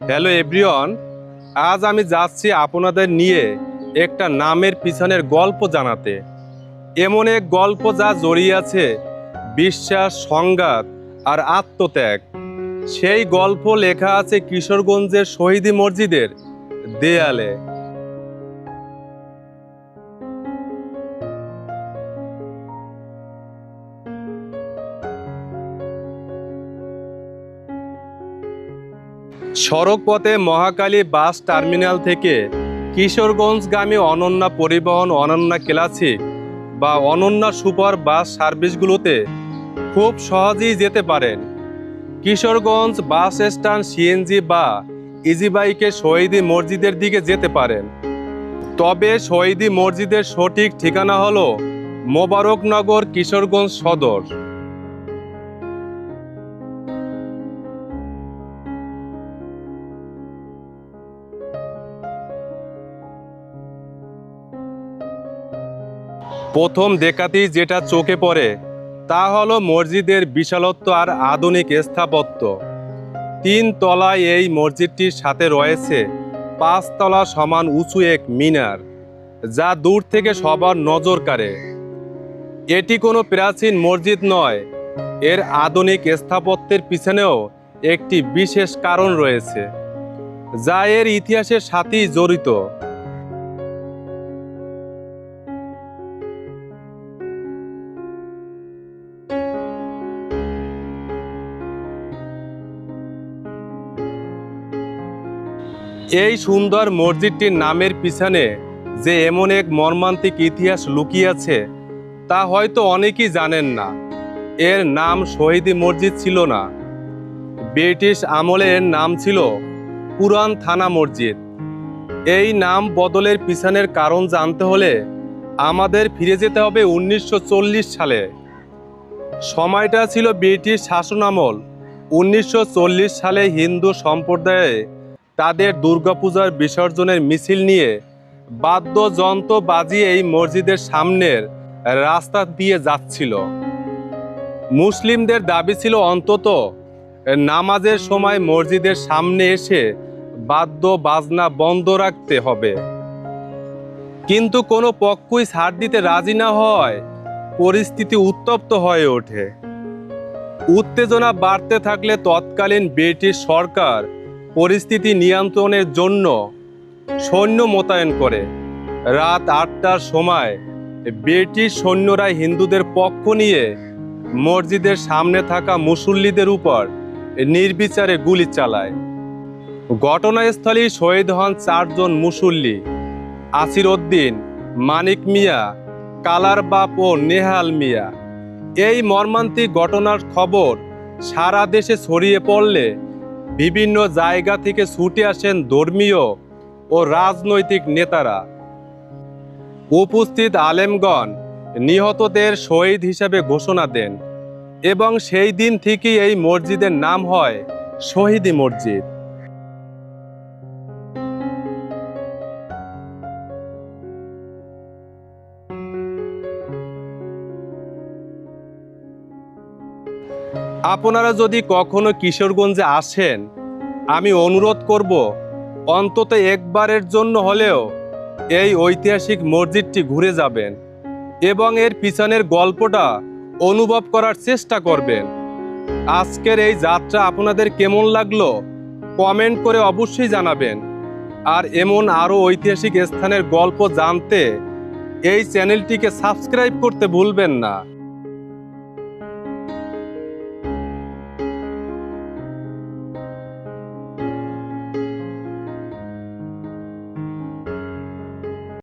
Hello everyone, আজ আমি যাচ্ছি আপনাদের নিয়ে একটা নামের পিছনের গল্প জানাতে। এমন এক গল্প যা জড়িয়ে আছে বিশ্বাস, সংঘাত আর আত্মত্যাগ। সেই গল্প লেখা আছে কিশোরগঞ্জের শহীদি মসজিদের দেয়ালে। সড়ক পথে মহাকালী বাস টার্মিনাল থেকে কিশোরগঞ্জগামী অনন্যা পরিবহন অনন্যা ক্লাসিক বা অনন্যা সুপার বাস সার্ভিসগুলোতে খুব সহজেই যেতে পারেন। কিশোরগঞ্জ বাস স্ট্যান্ড, সিএনজি বা ইজি বাইকে শহীদি মসজিদের দিকে যেতে পারেন। তবে শহীদি মসজিদের সঠিক ঠিকানা হল মোবারকনগর কিশোরগঞ্জ সদর। প্রথম দেখাতেই যেটা চোখে পড়ে, তা হলো মসজিদের বিশালত্ব আর আধুনিক স্থাপত্য। তিন তলায় এই মসজিদটির সাথে রয়েছে পাঁচতলা সমান উঁচু এক মিনার, যা দূর থেকে সবার নজর কাড়ে। এটি কোনো প্রাচীন মসজিদ নয়, এর আধুনিক স্থাপত্যের পিছনেও একটি বিশেষ কারণ রয়েছে, যা এর ইতিহাসের সাথেই জড়িত। এই সুন্দর মসজিদটির নামের পিছনে যে এমন এক মর্মান্তিক ইতিহাস লুকিয়ে আছে তা হয়তো অনেকেই জানেন না। এর নাম শহীদি মসজিদ ছিল না। ব্রিটিশ আমলে এর নাম ছিল পুরান থানা মসজিদ। এই নাম বদলের পিছনের কারণ জানতে হলে আমাদের ফিরে যেতে হবে উনিশশো চল্লিশ সালে। সময়টা ছিল ব্রিটিশ শাসনামল উনিশশো সালে হিন্দু সম্প্রদায়ে তাদের দুর্গাপূজার বিসর্জনের মিছিল নিয়ে বাদ্যযন্ত্র বাজিয়ে এই মসজিদের সামনের রাস্তা দিয়ে যাচ্ছিল। মুসলিমদের দাবি ছিল অন্তত নামাজের সময় মসজিদের সামনে এসে বাদ্য বাজনা বন্ধ রাখতে হবে। কিন্তু কোনো পক্ষই ছাড় দিতে রাজি না হয়, পরিস্থিতি উত্তপ্ত হয়ে ওঠে। উত্তেজনা বাড়তে থাকলে তৎকালীন ব্রিটিশ সরকার পরিস্থিতি নিয়ন্ত্রণের জন্য সৈন্য মোতায়েন করে। রাত আটটার সময় ব্রিটিশ সৈন্যরা হিন্দুদের পক্ষ নিয়ে মসজিদের সামনে থাকা মুসল্লিদের উপর নির্বিচারে গুলি চালায়। ঘটনাস্থলেই শহীদ হন চারজন মুসল্লি আসির উদ্দিন মানিক মিয়া কালার বাপ ও নেহাল মিয়া। এই মর্মান্তিক ঘটনার খবর সারা দেশে ছড়িয়ে পড়লে বিভিন্ন জায়গা থেকে ছুটে আসেন ধর্মীয় ও রাজনৈতিক নেতারা। উপস্থিত আলেমগণ নিহতদের শহীদ হিসেবে ঘোষণা দেন এবং সেই দিন থেকেই এই মসজিদের নাম হয় শহীদি মসজিদ। আপনারা যদি কখনো কিশোরগঞ্জে আসেন, আমি অনুরোধ করব, অন্তত একবারের জন্য হলেও এই ঐতিহাসিক মসজিদটি ঘুরে যাবেন এবং এর পিছনের গল্পটা অনুভব করার চেষ্টা করবেন। আজকের এই যাত্রা আপনাদের কেমন লাগল, কমেন্ট করে অবশ্যই জানাবেন। আর এমন আরও ঐতিহাসিক স্থানের গল্প জানতে এই চ্যানেলটিকে সাবস্ক্রাইব করতে ভুলবেন না।